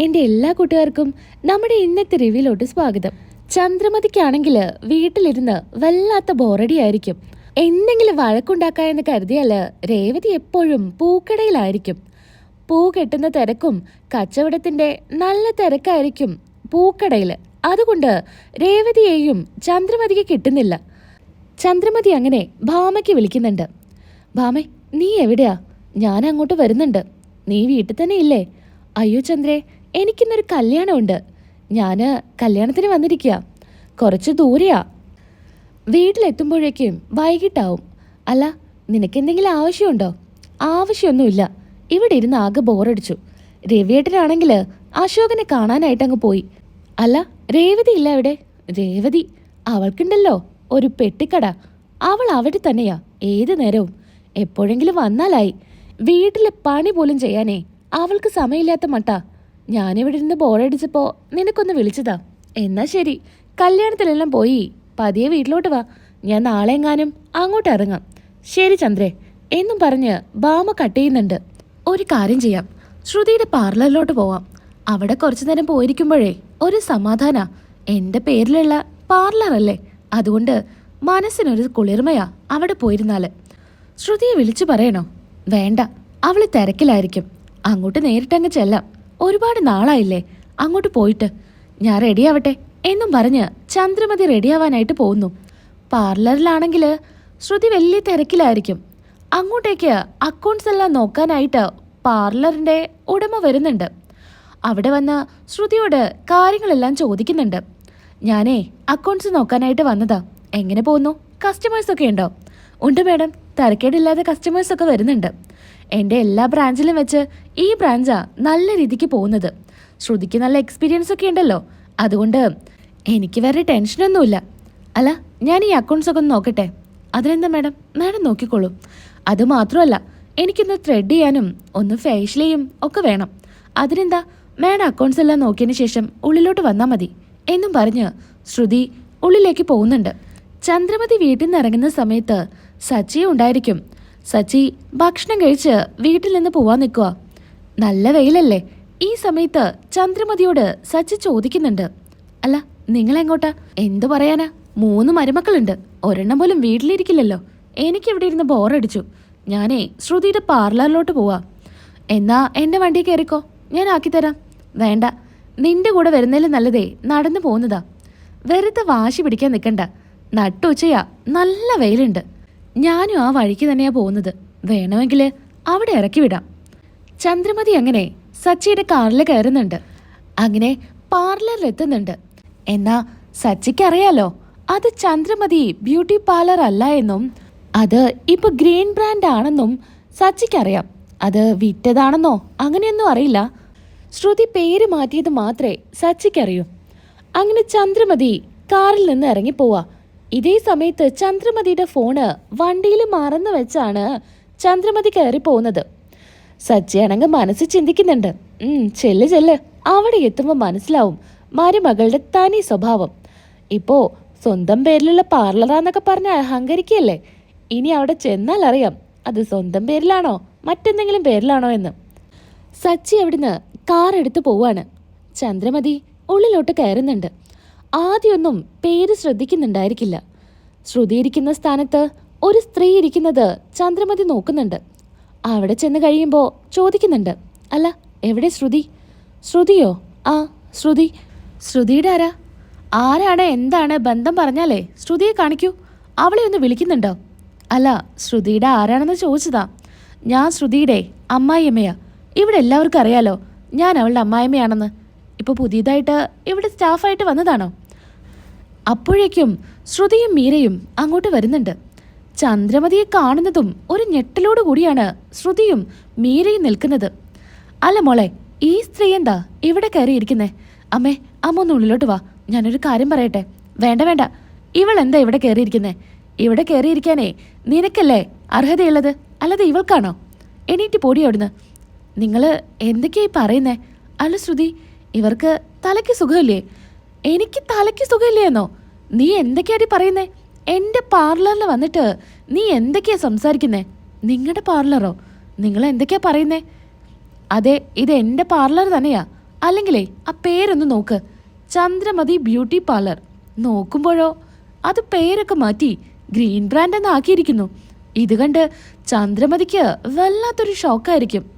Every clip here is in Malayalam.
എന്റെ എല്ലാ കൂട്ടുകാർക്കും നമ്മുടെ ഇന്നത്തെ റിവ്യൂലോട്ട് സ്വാഗതം. ചന്ദ്രമതിക്കാണെങ്കിൽ വീട്ടിലിരുന്ന് വല്ലാത്ത ബോറടി ആയിരിക്കും. എന്തെങ്കിലും വഴക്കുണ്ടാക്കാമെന്ന് കരുതിയാൽ രേവതി എപ്പോഴും പൂക്കടയിലായിരിക്കും. പൂ കെട്ടുന്ന തിരക്കും കച്ചവടത്തിന്റെ നല്ല തിരക്കായിരിക്കും പൂക്കടയിൽ അതുകൊണ്ട് രേവതിയെയും ചന്ദ്രമതിക്ക് കിട്ടുന്നില്ല. ചന്ദ്രമതി അങ്ങനെ ഭാമയ്ക്ക് വിളിക്കുന്നുണ്ട്. ഭാമേ നീ എവിടെയാ? ഞാൻ അങ്ങോട്ട് വരുന്നുണ്ട്. നീ വീട്ടിൽ തന്നെ ഇല്ലേ? അയ്യോ ചന്ദ്രേ എനിക്കിന്നൊരു കല്യാണമുണ്ട്. ഞാൻ കല്യാണത്തിന് വന്നിരിക്കുക കുറച്ച് ദൂരെയാ. വീട്ടിലെത്തുമ്പോഴേക്കും വൈകിട്ടാവും. അല്ല നിനക്കെന്തെങ്കിലും ആവശ്യമുണ്ടോ? ആവശ്യമൊന്നുമില്ല ഇവിടെ ഇരുന്ന് ആകെ ബോറടിച്ചു. രവിയേട്ടനാണെങ്കിൽ അശോകനെ കാണാനായിട്ട് അങ്ങ് പോയി. അല്ല രേവതി ഇല്ല ഇവിടെ? രേവതി അവൾക്കുണ്ടല്ലോ ഒരു പെട്ടിക്കട. അവൾ അവിടെ തന്നെയാ ഏത് നേരവും. എപ്പോഴെങ്കിലും വന്നാലായി. വീട്ടിലെ പണി പോലും ചെയ്യാനേ അവൾക്ക് സമയമില്ലാത്ത മട്ടാ. ഞാനിവിടെ ഇരുന്ന് ബോറടിച്ചപ്പോ നിനക്കൊന്ന് വിളിച്ചതാ. എന്നാ ശരി. കല്യാണത്തിലെല്ലാം പോയി. പതിയെ വീട്ടിലോട്ട് വാ. ഞാൻ നാളെ എങ്ങാനും അങ്ങോട്ട് ഇറങ്ങാം ശരി ചന്ദ്രേ. എന്നും പറഞ്ഞ് ബാമ കട്ട് ചെയ്യുന്നുണ്ട്. ഒരു കാര്യം ചെയ്യാം. ശ്രുതിയുടെ പാർലറിലോട്ട് പോവാം. അവിടെ കുറച്ചു നേരം പോയിരിക്കുമ്പോഴേ ഒരു സമാധാന. എന്റെ പേരിലുള്ള പാർലറല്ലേ? അതുകൊണ്ട് മനസ്സിനൊരു കുളിർമയാ അവിടെ പോയിരുന്നാൽ. ശ്രുതിയെ വിളിച്ചു പറയണോ? വേണ്ട. അവൾ തിരക്കിലായിരിക്കും. അങ്ങോട്ട് നേരിട്ടങ്ങ് ചെല്ലാം. ഒരുപാട് നാളായില്ലേ? അങ്ങോട്ട് പോയിട്ട്. ഞാൻ റെഡിയാവട്ടെ എന്നും പറഞ്ഞ് ചന്ദ്രമതി റെഡിയാവാനായിട്ട് പോകുന്നു. പാർലറിലാണെങ്കിൽ ശ്രുതി വലിയ തിരക്കിലായിരിക്കും. അങ്ങോട്ടേക്ക് അക്കൗണ്ട്സ് എല്ലാം നോക്കാനായിട്ട് പാർലറിന്റെ ഉടമ വരുന്നുണ്ട്. അവിടെ വന്ന് ശ്രുതിയോട് കാര്യങ്ങളെല്ലാം ചോദിക്കുന്നുണ്ട്. ഞാനേ അക്കൗണ്ട്സ് നോക്കാനായിട്ട് വന്നതാ. എങ്ങനെ പോകുന്നു? കസ്റ്റമേഴ്സൊക്കെ ഉണ്ടോ? ഉണ്ട് മാഡം. തിരക്കേടില്ലാതെ കസ്റ്റമേഴ്സൊക്കെ വരുന്നുണ്ട്. എന്റെ എല്ലാ ബ്രാഞ്ചിലും വെച്ച് ഈ ബ്രാഞ്ചാ നല്ല രീതിക്ക് പോകുന്നത്. ശ്രുതിക്ക് നല്ല എക്സ്പീരിയൻസ് ഒക്കെ ഉണ്ടല്ലോ. അതുകൊണ്ട് എനിക്ക് വേറെ ടെൻഷനൊന്നുമില്ല അല്ല ഞാൻ ഈ അക്കൗണ്ട്സ് ഒക്കെ ഒന്ന് നോക്കട്ടെ? അതിനെന്താ മാഡം മാഡം നോക്കിക്കോളൂ. അത് മാത്രമല്ല എനിക്കൊന്ന് ത്രെഡ് ചെയ്യാനും ഒന്ന് ഫേഷ്യൽ ചെയ്യും ഒക്കെ വേണം. അതിനെന്താ? മാഡം അക്കൗണ്ട്സ് എല്ലാം നോക്കിയതിന് ശേഷം ഉള്ളിലോട്ട് വന്നാൽ മതി. എന്നും പറഞ്ഞ് ശ്രുതി ഉള്ളിലേക്ക് പോകുന്നുണ്ട്. ചന്ദ്രമതി വീട്ടിൽ നിന്ന് ഇറങ്ങുന്ന സമയത്ത് സച്ചി ഉണ്ടായിരിക്കും. സച്ചി ഭക്ഷണം കഴിച്ച് വീട്ടിൽ നിന്ന് പോവാൻ നിൽക്കുക നല്ല വെയിലല്ലേ. ഈ സമയത്ത് ചന്ദ്രമതിയോട് സച്ചി ചോദിക്കുന്നുണ്ട്. അല്ല നിങ്ങളെങ്ങോട്ടാ? എന്തു പറയാനാ? മൂന്ന് മരുമക്കളുണ്ട്. ഒരെണ്ണം പോലും വീട്ടിലിരിക്കില്ലല്ലോ. എനിക്ക് ഇവിടെ ഇരുന്ന് ബോറടിച്ചു. ഞാനേ ശ്രുതിയുടെ പാർലറിലോട്ട് പോവാ. എന്നാ എന്റെ വണ്ടി കയറിക്കോ? ഞാൻ ആക്കിത്തരാം വേണ്ട. നിന്റെ കൂടെ വരുന്നതിലും നല്ലതേ നടന്നു പോകുന്നതാ. വെറുതെ വാശി പിടിക്കാൻ നിൽക്കണ്ട. നട്ടുച്ചയാ. നല്ല വെയിലുണ്ട്. ഞാനും ആ വഴിക്ക് തന്നെയാ പോകുന്നത്. വേണമെങ്കിൽ അവിടെ ഇറക്കി വിടാം. ചന്ദ്രമതി അങ്ങനെ സച്ചിയുടെ കാറിൽ കയറുന്നുണ്ട്. അങ്ങനെ പാർലറിൽ എത്തുന്നുണ്ട്. എന്നാ സച്ചിക്ക് അറിയാലോ അത് ചന്ദ്രമതി ബ്യൂട്ടി പാർലർ അല്ല എന്നും അത് ഇപ്പൊ ഗ്രീൻ ബ്രാൻഡ് ആണെന്നും സച്ചിക്കറിയാം. അത് വിറ്റതാണെന്നോ അങ്ങനെയൊന്നും അറിയില്ല. ശ്രുതി പേര് മാറ്റിയത് മാത്രമേ സച്ചിക്കറിയൂ. അങ്ങനെ ചന്ദ്രമതി കാറിൽ നിന്ന് ഇറങ്ങിപ്പോവാ. ഇതേ സമയത്ത് ചന്ദ്രമതിയുടെ ഫോണ് വണ്ടിയിൽ മറന്നു വെച്ചാണ് ചന്ദ്രമതി കയറി പോകുന്നത്. സച്ചിയാണെങ്കിൽ മനസ്സ് ചിന്തിക്കുന്നുണ്ട്. ചെല്ല് ചെല്ല്. അവിടെ എത്തുമ്പോൾ മനസ്സിലാവും മരുമകളുടെ തനി സ്വഭാവം. ഇപ്പോ സ്വന്തം പേരിലുള്ള പാർലറാന്നൊക്കെ പറഞ്ഞ് അഹങ്കരിക്കല്ലേ ഇനി അവിടെ ചെന്നാൽ അറിയാം അത് സ്വന്തം പേരിലാണോ? മറ്റെന്തെങ്കിലും പേരിലാണോ എന്ന്. സച്ചി അവിടുന്ന് കാർ എടുത്തു പോവാണ്. ചന്ദ്രമതി ഉള്ളിലോട്ട് കയറുന്നുണ്ട്. ആദ്യമൊന്നും പേര് ശ്രദ്ധിക്കുന്നുണ്ടായിരിക്കില്ല. ശ്രുതി ഇരിക്കുന്ന സ്ഥാനത്ത് ഒരു സ്ത്രീ ഇരിക്കുന്നത് ചന്ദ്രമതി നോക്കുന്നുണ്ട്. അവിടെ ചെന്ന് കഴിയുമ്പോൾ ചോദിക്കുന്നുണ്ട് അല്ല എവിടെ ശ്രുതി? ശ്രുതിയോ? ആ ശ്രുതി. ശ്രുതിയുടെ ആരാ? ആരാണ്? എന്താണ്? ബന്ധം പറഞ്ഞാലേ ശ്രുതിയെ കാണിക്കൂ. അവളെ ഒന്ന് വിളിക്കുന്നുണ്ടോ? അല്ല ശ്രുതിയുടെ ആരാണെന്ന് ചോദിച്ചതാ. ഞാൻ ശ്രുതിയുടെ അമ്മായിയമ്മയാ. ഇവിടെ എല്ലാവർക്കും അറിയാലോ ഞാൻ അവളുടെ അമ്മായിയമ്മയാണെന്ന്. ഇപ്പോൾ പുതിയതായിട്ട് ഇവിടെ സ്റ്റാഫായിട്ട് വന്നതാണോ? അപ്പോഴേക്കും ശ്രുതിയും മീരയും അങ്ങോട്ട് വരുന്നുണ്ട്. ചന്ദ്രമതിയെ കാണുന്നതും ഒരു ഞെട്ടലോടു കൂടിയാണ് ശ്രുതിയും മീരയും നിൽക്കുന്നത്. അല്ല മോളെ ഈ സ്ത്രീ എന്താ ഇവിടെ കയറിയിരിക്കുന്നേ? അമ്മേ അമ്മ ഒന്ന് ഉള്ളിലോട്ട് വാ. ഞാനൊരു കാര്യം പറയട്ടെ. വേണ്ട വേണ്ട. ഇവൾ എന്താ ഇവിടെ കയറിയിരിക്കുന്നേ? ഇവിടെ കയറിയിരിക്കാനേ നിനക്കല്ലേ അർഹതയുള്ളത്? അല്ലാതെ ഇവൾക്കാണോ? എണീറ്റ് പോടി അവിടുന്ന്. നിങ്ങൾ എന്തൊക്കെയായി പറയുന്നേ? അല്ല ശ്രുതി ഇവർക്ക് തലയ്ക്ക് സുഖമില്ലേ? എനിക്ക് തലയ്ക്ക് സുഖമില്ലേന്നോ? നീ എന്തൊക്കെയാടി പറയുന്നേ? എന്റെ പാർലറിൽ വന്നിട്ട് നീ എന്തൊക്കെയാ സംസാരിക്കുന്നേ? നിങ്ങളുടെ പാർലറോ? നിങ്ങൾ എന്തൊക്കെയാ പറയുന്നേ? അതെ ഇത് എന്റെ പാർലർ തന്നെയാ. അല്ലെങ്കിലേ ആ പേരൊന്ന് നോക്ക്. Chandramathi beauty parlour. നോക്കുമ്പോഴോ? അത് പേരൊക്കെ മാറ്റി ഗ്രീൻ ബ്രാൻഡ് എന്ന് ആക്കിയിരിക്കുന്നു. ഇത് കണ്ട് ചന്ദ്രമതിക്ക് വല്ലാത്തൊരു ഷോക്കായിരിക്കും.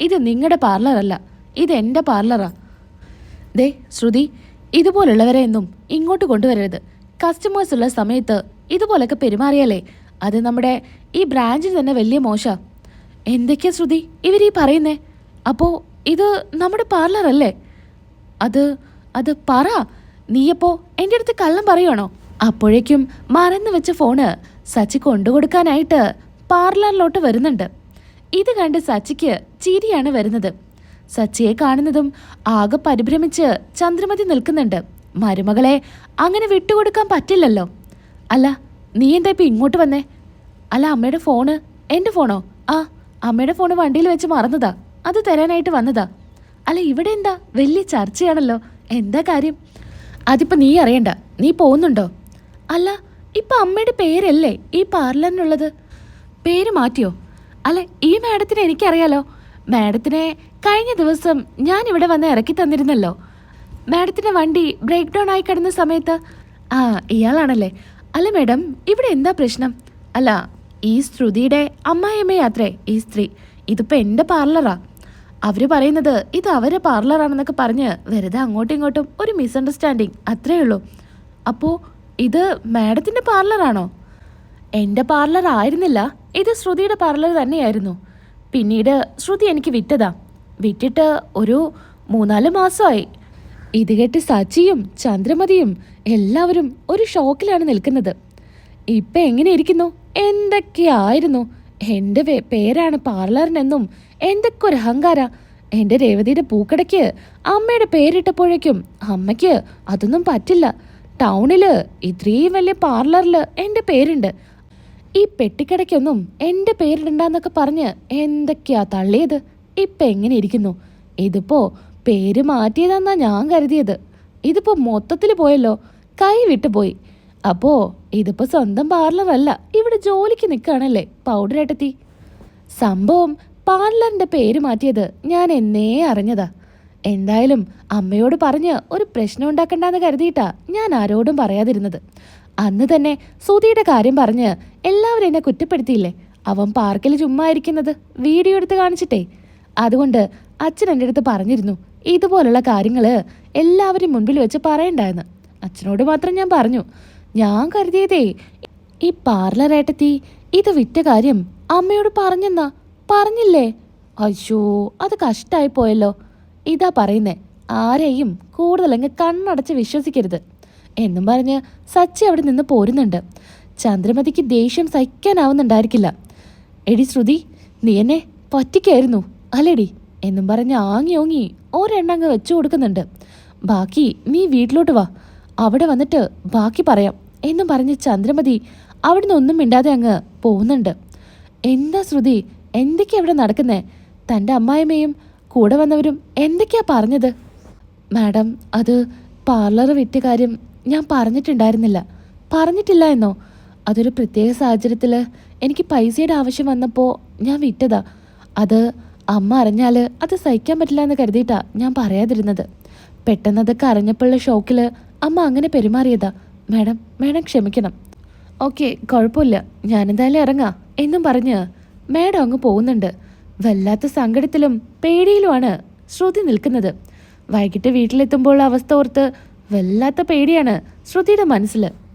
ഇത് നിങ്ങളുടെ പാർലറല്ല ഇത് എന്റെ പാർലറാ. ദേ ശ്രുതി ഇതുപോലുള്ളവരെ ഒന്നും ഇങ്ങോട്ട് കൊണ്ടുവരരുത്. കസ്റ്റമേഴ്സ് ഉള്ള സമയത്ത് ഇതുപോലൊക്കെ പെരുമാറിയാലേ? അത് നമ്മുടെ ഈ ബ്രാഞ്ചിൽ തന്നെ വലിയ മോശ. എന്തൊക്കെയാ ശ്രുതി? ഇവരീ പറയുന്നേ. അപ്പോ ഇത് നമ്മുടെ പാർലർ അല്ലേ? അത് അത് പറ. നീയപ്പോ എന്റെ അടുത്ത് കള്ളം പറയുവാണോ? അപ്പോഴേക്കും മറന്നു വെച്ച ഫോണ് സച്ചി കൊണ്ടുകൊടുക്കാനായിട്ട് പാർലറിലോട്ട് വരുന്നുണ്ട്. ഇത് കണ്ട് സച്ചിക്ക് ചിരിയാണ് വരുന്നത്. സച്ചിയെ കാണുന്നതും ആകെ പരിഭ്രമിച്ച് ചന്ദ്രമതി നിൽക്കുന്നുണ്ട്. മരുമകളെ അങ്ങനെ വിട്ടുകൊടുക്കാൻ പറ്റില്ലല്ലോ. അല്ല നീ എന്താ ഇപ്പം ഇങ്ങോട്ട് വന്നേ? അല്ല അമ്മയുടെ ഫോണ് എന്റെ ഫോണോ? ആ അമ്മയുടെ ഫോണ് വണ്ടിയിൽ വെച്ച് മറന്നതാ. അത് തരാനായിട്ട് വന്നതാ. അല്ല ഇവിടെ എന്താ? വലിയ ചർച്ചയാണല്ലോ. എന്താ കാര്യം? അതിപ്പോൾ നീ അറിയണ്ട. നീ പോകുന്നുണ്ടോ? അല്ല ഇപ്പം അമ്മയുടെ പേരല്ലേ ഈ പാർലറിനുള്ളത്? പേര് മാറ്റിയോ? അല്ല ഈ മാഡത്തിനെ എനിക്കറിയാലോ. മാഡത്തിനെ കഴിഞ്ഞ ദിവസം ഞാൻ ഇവിടെ വന്ന് ഇറക്കി തന്നിരുന്നല്ലോ. മാഡത്തിന്റെ വണ്ടി ബ്രേക്ക് ഡൗൺ ആയി കിടന്ന സമയത്ത്. ആ ഇയാളാണല്ലേ. അല്ല മാഡം ഇവിടെ എന്താ പ്രശ്നം? അല്ല ഈ ശ്രുതിയുടെ അമ്മായിയമ്മയാത്രേ ഈ സ്ത്രീ. ഇതിപ്പോൾ എന്റെ പാർലറാ. അവർ പറയുന്നത് ഇത് അവരെ പാർലറാണെന്നൊക്കെ പറഞ്ഞ് വെറുതെ അങ്ങോട്ടും ഇങ്ങോട്ടും ഒരു മിസ്അണ്ടർസ്റ്റാൻഡിങ് അത്രേ ഉള്ളൂ. അപ്പോ ഇത് മാഡത്തിന്റെ പാർലറാണോ? എന്റെ പാർലർ ആയിരുന്നില്ല ഇത് ശ്രുതിയുടെ പാർലർ തന്നെയായിരുന്നു. പിന്നീട് ശ്രുതി എനിക്ക് വിറ്റതാ. വിറ്റിട്ട് ഒരു മൂന്നാൽ മാസമായി. ഇത് കേട്ട് സച്ചിയും ചന്ദ്രമതിയും എല്ലാവരും ഒരു ഷോക്കിലാണ് നിൽക്കുന്നത്. ഇപ്പൊ എങ്ങനെ ഇരിക്കുന്നു എന്തൊക്കെയായിരുന്നു? എന്റെ പേരാണ് പാർലറിനെന്നും എന്തൊക്കെ ഒരു അഹങ്കാര. എന്റെ രേവതിയുടെ പൂക്കടയ്ക്ക് അമ്മയുടെ പേരിട്ടപ്പോഴേക്കും അമ്മയ്ക്ക് അതൊന്നും പറ്റില്ല. ടൗണിൽ ഇത്രയും വലിയ പാർലറിൽ എന്റെ പേരുണ്ട്. ഈ പെട്ടിക്കടയ്ക്കൊന്നും എന്റെ പേരിടണ്ടെന്നൊക്കെ പറഞ്ഞ് എന്തൊക്കെയാ തള്ളിയത്? ഇപ്പൊ എങ്ങനെ ഇരിക്കുന്നു? ഇതിപ്പോൾ പേര് മാറ്റിയതാന്നാ ഞാൻ കരുതിയത്. ഇതിപ്പോൾ മൊത്തത്തിൽ പോയല്ലോ. കൈ വിട്ടുപോയി അപ്പോ ഇതിപ്പോ സ്വന്തം പാർലറല്ല ഇവിടെ ജോലിക്ക് നിൽക്കുകയാണല്ലേ പൗഡർ ഏട്ടത്തി. സംഭവം പാർലറിന്റെ പേര് മാറ്റിയത് ഞാൻ എന്നേ അറിഞ്ഞതാ. എന്തായാലും അമ്മയോട് പറഞ്ഞ് ഒരു പ്രശ്നം ഉണ്ടാക്കണ്ടെന്ന് കരുതിയിട്ടാ ഞാൻ ആരോടും പറയാതിരുന്നത്. അന്ന് തന്നെ സുധിയുടെ കാര്യം പറഞ്ഞ് എല്ലാവരും എന്നെ കുറ്റപ്പെടുത്തിയില്ലേ? അവൻ പാർക്കിൽ ചുമ്മാ ഇരിക്കുന്നത്. വീഡിയോ എടുത്ത് കാണിച്ചിട്ടേ. അതുകൊണ്ട് അച്ഛൻ എന്റെ അടുത്ത് പറഞ്ഞിരുന്നു ഇതുപോലുള്ള കാര്യങ്ങൾ എല്ലാവരും മുൻപിൽ വെച്ച് പറയണ്ടായെന്ന്. അച്ഛനോട് മാത്രം ഞാൻ പറഞ്ഞു ഞാൻ കരുതിയതേ ഈ പാർലർ ഏട്ടത്തി ഇത് വിറ്റ കാര്യം അമ്മയോട് പറഞ്ഞെന്നാ പറഞ്ഞില്ലേ? അയ്യോ അത് കഷ്ടായി പോയല്ലോ ഇതാ പറയുന്നേ ആരെയും കൂടുതലങ്ങ് കണ്ണടച്ച് വിശ്വസിക്കരുത്. എന്നും പറഞ്ഞ് സച്ചി അവിടെ നിന്ന് പോരുന്നുണ്ട്. ചന്ദ്രമതിക്ക് ദേഷ്യം സഹിക്കാനാവുന്നുണ്ടായിരിക്കില്ല. എടി ശ്രുതി നീ എന്നെ പറ്റിക്കായിരുന്നു. അല്ലേടി എന്നും പറഞ്ഞ് ആങ്ങി ഓങ്ങി ഒരെണ്ണങ്ങ് വെച്ചു കൊടുക്കുന്നുണ്ട്. ബാക്കി നീ വീട്ടിലോട്ട് വാ. അവിടെ വന്നിട്ട് ബാക്കി പറയാം. എന്നും പറഞ്ഞ് ചന്ദ്രമതി അവിടുന്ന് ഒന്നും മിണ്ടാതെ അങ്ങ് പോകുന്നുണ്ട്. എന്താ ശ്രുതി എന്തൊക്കെയാ അവിടെ നടക്കുന്നേ? തന്റെ അമ്മായിമ്മയും കൂടെ വന്നവരും എന്തൊക്കെയാ പറഞ്ഞത്? മാഡം അത് പാർലർ വിറ്റ കാര്യം ഞാൻ പറഞ്ഞിട്ടുണ്ടായിരുന്നില്ല. പറഞ്ഞിട്ടില്ല എന്നോ? അതൊരു പ്രത്യേക സാഹചര്യത്തിൽ എനിക്ക് പൈസയുടെ ആവശ്യം വന്നപ്പോൾ ഞാൻ വിറ്റതാ. അത് അമ്മ അറിഞ്ഞാൽ അത് സഹിക്കാൻ പറ്റില്ല എന്ന് കരുതിയിട്ടാ ഞാൻ പറയാതിരുന്നത്. പെട്ടെന്ന് അതൊക്കെ അറിഞ്ഞപ്പോഴുള്ള ഷോക്കിൽ അമ്മ അങ്ങനെ പെരുമാറിയതാ. മാഡം മാഡം ക്ഷമിക്കണം. ഓക്കെ കുഴപ്പമില്ല. ഞാനെന്തായാലും ഇറങ്ങാം. എന്നും പറഞ്ഞ് മാഡം അങ്ങ് പോകുന്നുണ്ട്. വല്ലാത്ത സങ്കടത്തിലും പേടിയിലുമാണ് ശ്രുതി നിൽക്കുന്നത്. വൈകിട്ട് വീട്ടിലെത്തുമ്പോൾ അവസ്ഥ ഓർത്ത് വല്ലാത്ത പേടിയാണ് ശ്രുതിയുടെ മനസ്സിൽ